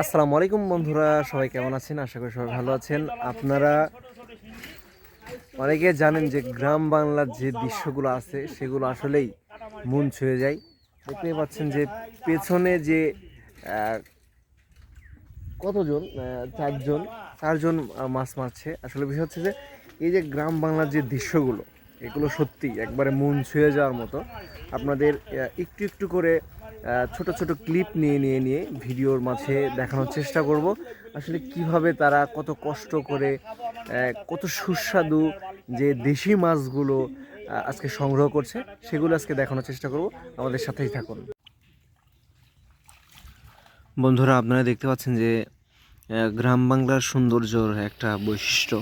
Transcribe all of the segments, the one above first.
আসসালামু আলাইকুম বন্ধুরা, সবাই কেমন আছেন? আশা করি সবাই ভালো আছেন। আপনারা অনেকে জানেন যে গ্রাম বাংলার যে দৃশ্যগুলো আছে, সেগুলো আসলেই মন ছুঁয়ে যায়। দেখতেই পাচ্ছেন যে পেছনে যে কতজন চারজন চারজন মাছ মারছে। আসলে বিষয় হচ্ছে যে, এই যে গ্রাম বাংলার যে দৃশ্যগুলো এগুলো সত্যি একবারে মন ছুঁয়ে যাওয়ার মতো। আপনাদের একটু একটু করে ছোট ছোট ক্লিপ নিয়ে নিয়ে নিয়ে ভিডিওর মাঝে দেখানোর চেষ্টা করব। আসলে কীভাবে তারা কত কষ্ট করে কত সুস্বাদু যে দেশি মাছগুলো আজকে সংগ্রহ করছে, সেগুলো আজকে দেখানোর চেষ্টা করব। আমাদের সাথেই থাকুন। বন্ধুরা, আপনারা দেখতে পাচ্ছেন যে গ্রাম বাংলার সৌন্দর্যর একটা বৈশিষ্ট্য।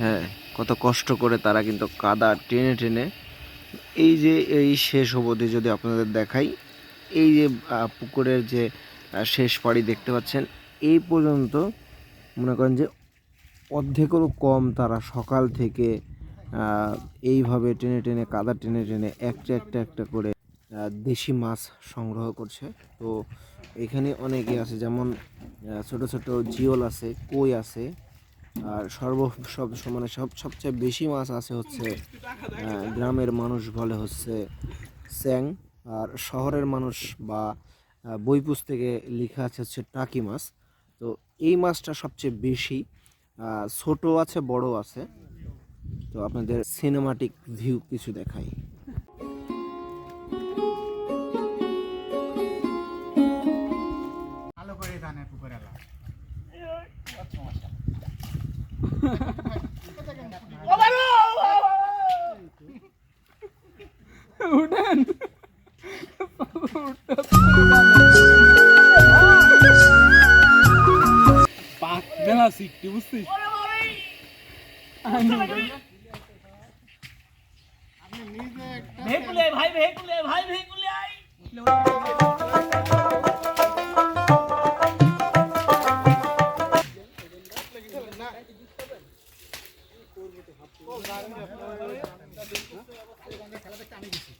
হ্যাঁ কত কষ্ট করে তারা কিন্তু কাদা টেনে টেনে এই যে এই শেষ অবধি যদি আপনাদের দেখাই, এই যে পুকুরের যে শেষ পাড়ি দেখতে পাচ্ছেন, এই পর্যন্ত মনে করেন যে অর্ধেকেরও কম তারা সকাল থেকে এইভাবে টেনে টেনে, কাদা টেনে টেনে একটা একটা একটা করে দেশি মাছ সংগ্রহ করছে। তো এখানে অনেকে আছে, যেমন ছোট ছোট জিওল আছে, কই আছে আর সর্ব সব মানে সব সবচেয়ে বেশি মাছ আছে হচ্ছে গ্রামের মানুষ বলে হচ্ছে স্যাং। আর শহরের মানুষ বা বই পুস্তকে লেখা আছে হচ্ছে টাকি মাছ। তো এই মাছটা সবচেয়ে বেশি ছোট আছে, বড় আছে। তো আপনাদের সিনেমাটিক ভিউ কিছু দেখাই। পাক দেনা শিখতে বুঝছিস আপনি নিজে একটা ভেকুলে ভাই ভেকুলে ভাই ভেকুলে আই খেলা দেখতে আমি গেছি।